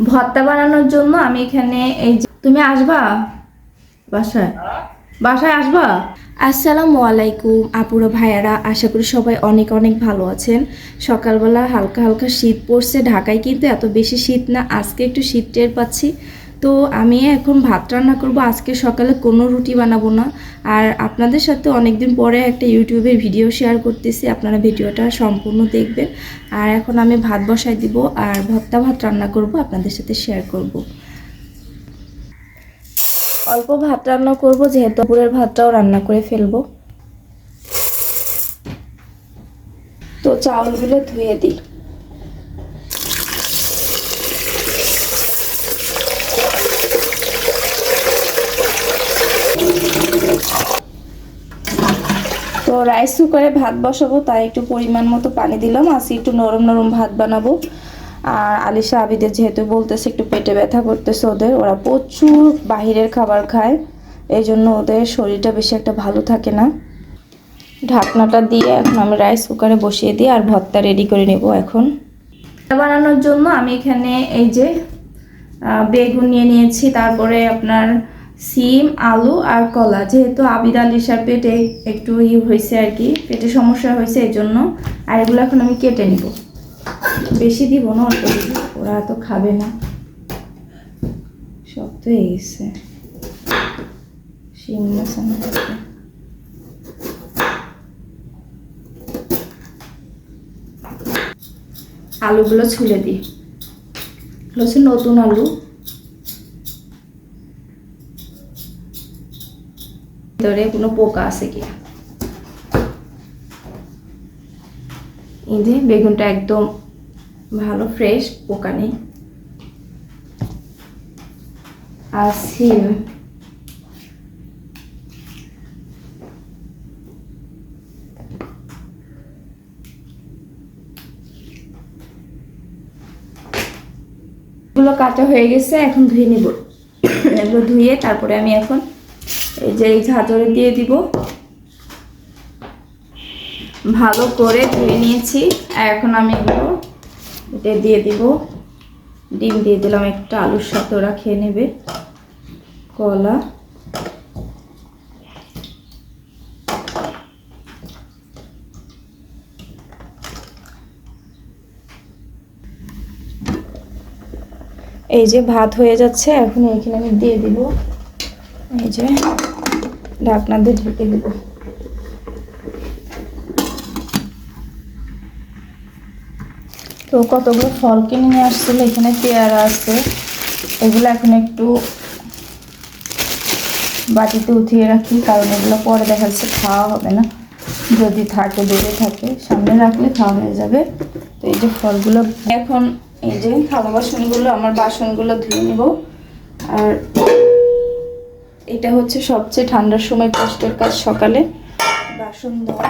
ভর্তা বানানোর জন্য আমি এখানে এই যে, তুমি আসবা? বাসায়। বাসায় আসবা? আসসালামু আলাইকুম, আপুরা ভাইয়ারা, আশা করি সবাই অনেক অনেক ভালো আছেন। সকালবেলা হালকা হালকা শীত পড়ছে, ঢাকায় কিন্তু এত বেশি শীত না, আজকে একটু শীত টের পাচ্ছি। তো আমি এখন ভাত রান্না করব। আজকে সকালে কোনো রুটি বানাবো না। আর আপনাদের সাথে অনেকদিন পরে একটা ইউটিউবের ভিডিও শেয়ার করতেছি। আপনারা ভিডিওটা সম্পূর্ণ দেখবেন। আর এখন আমি ভাত বসাই দিব আর ভর্তা ভাত রান্না করব, আপনাদের সাথে শেয়ার করব। অল্প ভাত রান্না করব, যেহেতু দুপুরের ভাতটাও রান্না করে ফেলব। তো চাউলগুলো ধুয়ে দিই। রাইস কুকারে ভাত বসাবো, তাই একটু পরিমাণ মতো পানি দিলাম। আজকে একটু নরম নরম ভাত বানাবো। আর আলিশা আবিদের যেহেতু বলতেছে একটু পেটে ব্যথা করতেছে ওদের, ওরা প্রচুর বাহিরের খাবার খায়, এই জন্য ওদের শরীরটা বেশি একটা ভালো থাকে না। ঢাকনাটা দিয়ে এখন আমি রাইস কুকারে বসিয়ে দিই আর ভর্তা রেডি করে নেব এখন। বানানোর জন্য আমি এখানে এই যে বেগুন নিয়ে নিয়েছি, তারপরে আপনার সিম, আলু আর কলা। যেহেতু আবিদ আলিশার পেটে একটু ই হয়েছে আর কি, পেটে সমস্যা হয়েছে এই জন্য আর এগুলো এখন আমি কেটে নিব। বেশি দিব না, অল্প দিব। ওরা তো খাবে না। সব তো হয়ে গেছে। শিম মশানো আলুগুলো ছুলে দিই। হচ্ছে নতুন আলু। ভিতরে কোনো পোকা আছে কি এই যে বেগুনটা একদম ভালো ফ্রেশ পোকা নেই। আর সিম। কাটা হয়ে গেছে, এখন ধুয়ে নিব। এগুলো ধুয়ে তারপরে আমি এখন এই যে এই ঝাঁঝরে দিয়ে দিব। ভালো করে ধুয়ে নিয়েছি। এখন আমি এগুলো এটা দিয়ে দিব। ডিম দিয়ে দিলাম, একটা আলুর সাথে ওরা খেয়ে নেবে। কলা। এই যে ভাত হয়ে যাচ্ছে, এখন এখানে আমি দিয়ে দিব। এই যে ঢাকনা ঢেকে দিব। তো কতগুলো ফল কিনে নিয়ে আসছিল, এখানে পেয়ারা আছে। এগুলো এখন একটু বাটিতে উঠিয়ে রাখি, কারণ এগুলো পরে দেখা যাচ্ছে খাওয়া হবে না। যদি থাকে দূরে থাকে, সামনে রাখলে খাওয়া হয়ে যাবে। তো এই যে ফলগুলো, এখন এই যে থালা বাসনগুলো, আমার বাসনগুলো ধুয়ে নেব। আর এটা হচ্ছে সবচেয়ে ঠান্ডার সময় কষ্টের কাজ সকালে। বাসন ধোয়া।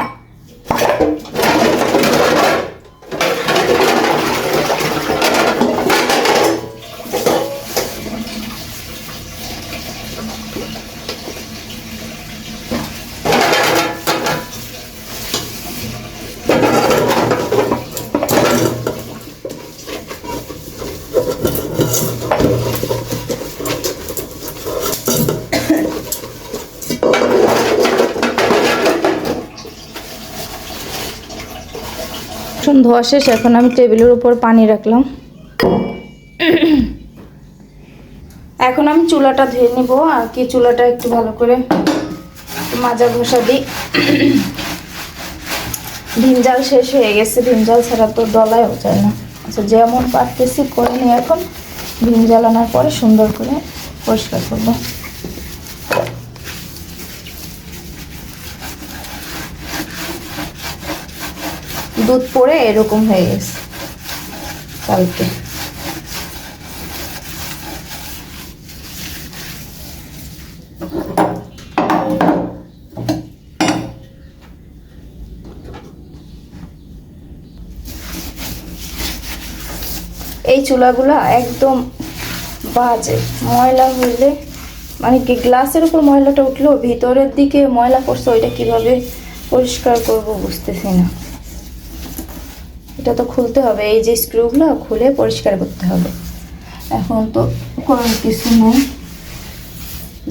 বাসন ধোয়া শেষ, এখন আমি টেবিলের উপর পানি রাখলাম। এখন আমি চুলাটা ধুয়ে নিব, আর কি চুলাটা একটু ভালো করে মাজা ঘষা দিই। ভিম জাল শেষ হয়ে গেছে, ভিম জাল ছাড়া তো ডলায়ও যায় না। আচ্ছা যেমন পারতেছি করে নিই এখন। ভিম জাল আনার পরে সুন্দর করে পরিষ্কার করব। দুধ পড়ে এরকম হয়ে গেছে। কালকে। এই চুলাগুলো একদম বাজে। ময়লা হইলে মানে কি গ্লাসের উপর ময়লাটা উঠল ভিতরের দিকে ময়লা পড়ছে, ওইটা কীভাবে পরিষ্কার করব বুঝতেছি না। এটা তো খুলতে হবে, এই যে স্ক্রুগুলো খুলে পরিষ্কার করতে হবে। এখন তো করার কিছু নেই।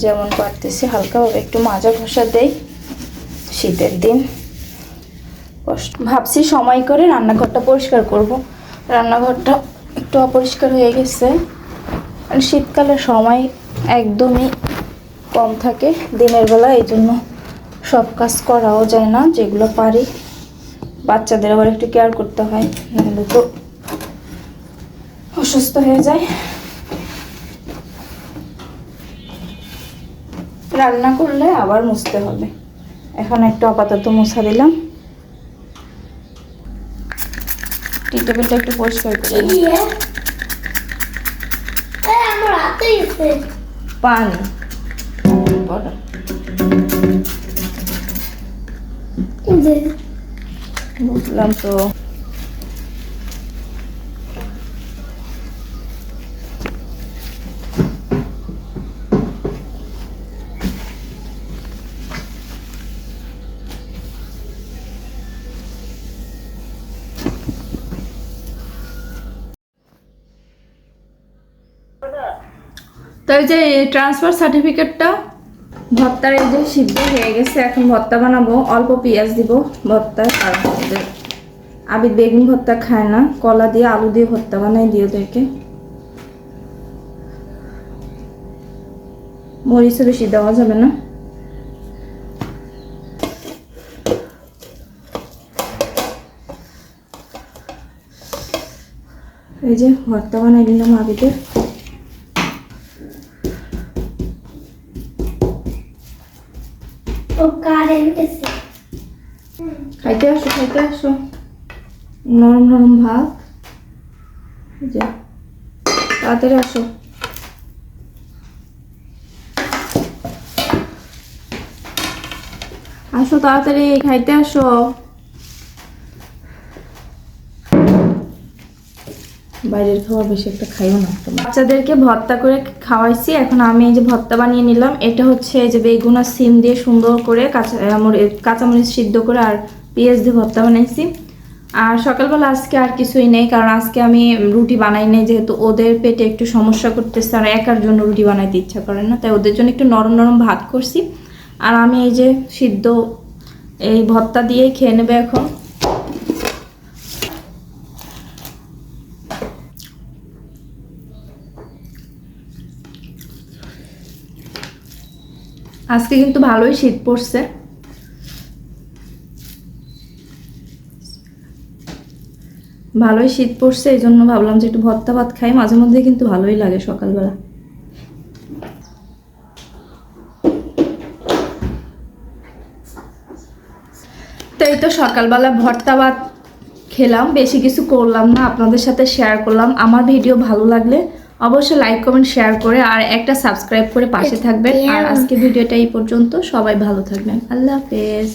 যেমন পারতেছি হালকাভাবে একটু মাজা ঘষা দেই, শীতের দিন। ভাবছি সময় করে রান্নাঘরটা পরিষ্কার করব। রান্নাঘরটা একটু অপরিষ্কার হয়ে গেছে। শীতকালে সময় একদমই কম থাকে, দিনের বেলা এই জন্য সব কাজ করাও যায় না, যেগুলো পারি। বাচ্চাদের আবার একটু কেয়ার করতে হয় নাহলে তো অসুস্থ হয়ে যায়। রান্না করলে আবার মুছতে হবে। এখন একটু আপাতত মুছা দিলাম। টি টেবিলটা একটু পরিষ্কার করে পানি। বড়। বুঝলাম তো তো। এই যে ট্রান্সফার সার্টিফিকেটটা ভর্তার এই যে সিদ্ধ হয়ে গেছে, এখন ভর্তা বানাবো। অল্প পেঁয়াজ দিব ভর্তায় আর আবির বেগুন ভর্তা খায় না। কলা দিয়ে আলু দিয়ে ভর্তা বানাই দিয়ে ওদেরকে মরিচও বেশি দেওয়া যাবে না। এই যে ভর্তা বানাই দিলাম আবিদের ও কারেন্ট এসে খাইতে আসো খাইতে আসো। নরম নরম ভাত। যে, তাড়াতাড়ি আসো। আসো খাইতে আসো। বাইরের খাবার বেশি একটা খাইও না বাচ্চাদেরকে ভর্তা করে খাওয়াইছি, এখন আমি এই যে ভর্তা বানিয়ে নিলাম, এটা হচ্ছে এই যে বেগুন আর সিম দিয়ে সুন্দর করে কাঁচা কাঁচামরিচ সিদ্ধ করে আর পেঁয়াজ দিয়ে ভর্তা বানাইছি। আর সকালবেলা আজকে আর কিছুই নেই, কারণ আজকে আমি রুটি বানাই নাই, যেহেতু ওদের পেটে একটু সমস্যা করতেছে, আর একার জন্য রুটি বানাইতে ইচ্ছা করে না, তাই ওদের জন্য একটু নরম নরম ভাত করছি। আর আমি এই যে সিদ্ধ এই ভর্তা দিয়েই খেয়ে নেবে এখন। আজকে কিন্তু ভালোই শীত পড়ছে। ভালোই শীত পড়ছে, এই জন্য ভাবলাম যে একটু ভর্তা ভাত খাই, মাঝে মধ্যে কিন্তু ভালোই লাগে সকালবেলা। তো এই তো সকালবেলা ভর্তা ভাত খেলাম, বেশি কিছু করলাম না, আপনাদের সাথে শেয়ার করলাম। আমার ভিডিও ভালো লাগলে অবশ্যই লাইক কমেন্ট শেয়ার করে আর একটা সাবস্ক্রাইব করে পাশে থাকবেন। আর আজকে ভিডিওটা এই পর্যন্ত। সবাই ভালো থাকবেন। আল্লাহ হাফেজ।